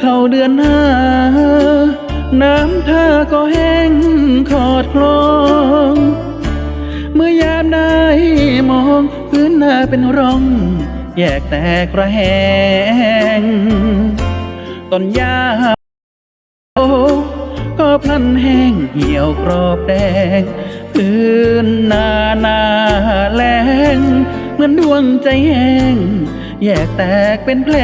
เข้าเดือนห้า น้ำท่าก็แห้งขอดคลอง เมื่อยามได้มองพื้นหน้าเป็นร่อง แยกแตกระแหงต้นหญ้าโอ้ก็พลันแห้งเหี่ยวกรอบแดง พื้นนานาแลงเหมือนดวงใจแห้ง แยกแตกเป็นแผล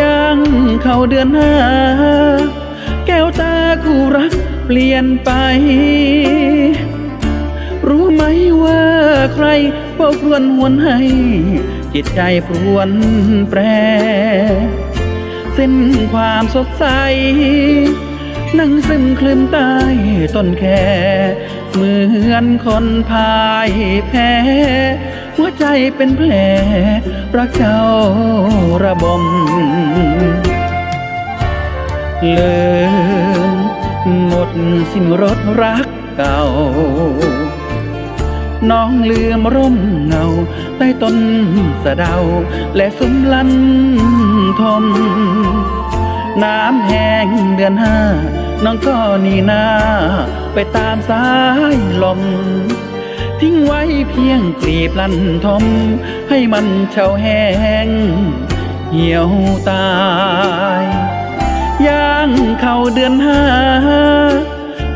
ยังเข้าเดือนหน้า แก้วตาคู่รักเปลี่ยนไป รู้ไหมว่าใครเฝ้าครวญหวนให้ จิตใจพรวนแปร เส้นความสดใส นั่งซึมคลืมใต้ต้นแค่เหมือนคนพายแพ้ หัวใจเป็นแผลรักเจ้าระบมเลิงหมดสิ้นรถรักเก่า น้องลืมร่มเงา ใต้ต้นสะเดา และสมลันทม น้ำแห้งเดือนห้า น้องก็หนีหน้า ไปตามสายลม ทิ้งไว้เพียงกลีบลันทม ให้มันเฉาแห้ง เหี่ยวตาย ย่างเข้าเดือนห้า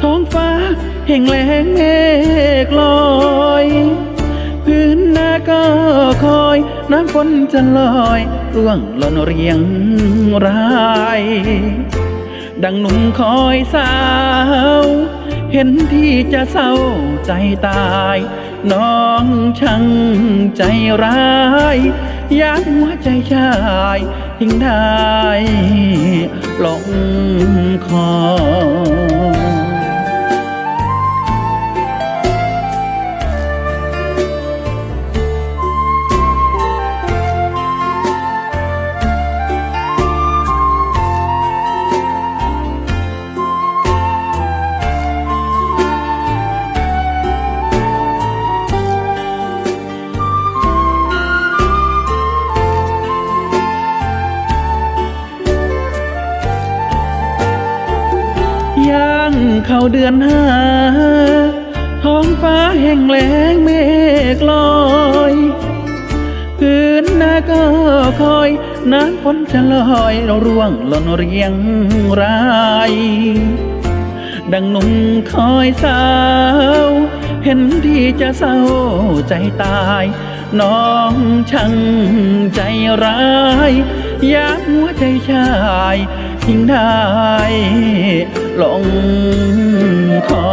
ท้องฟ้าแห่งแล้งเมฆลอยพื้นนาก็คอยน้ำฝนจะลอยร่วงหล่นเรียงราย ดังหนุ่มคอยสาว เห็นที่จะเศร้าใจตาย น้องช่างใจร้ายอยากหัวใจชายทิ้งได้ลงคอ เข้าเดือนห้าท้องฟ้าแห้งแล้งเมฆลอยพื้นนาก็คอยน้ำฝนจะลอยร่วงหล่นเรียงรายดังนุ่มคอยสาว เห็นที่จะเศร้าใจตาย น้องช่างใจร้าย อย่ามหัวใจชายทิ้งได้ลงคอ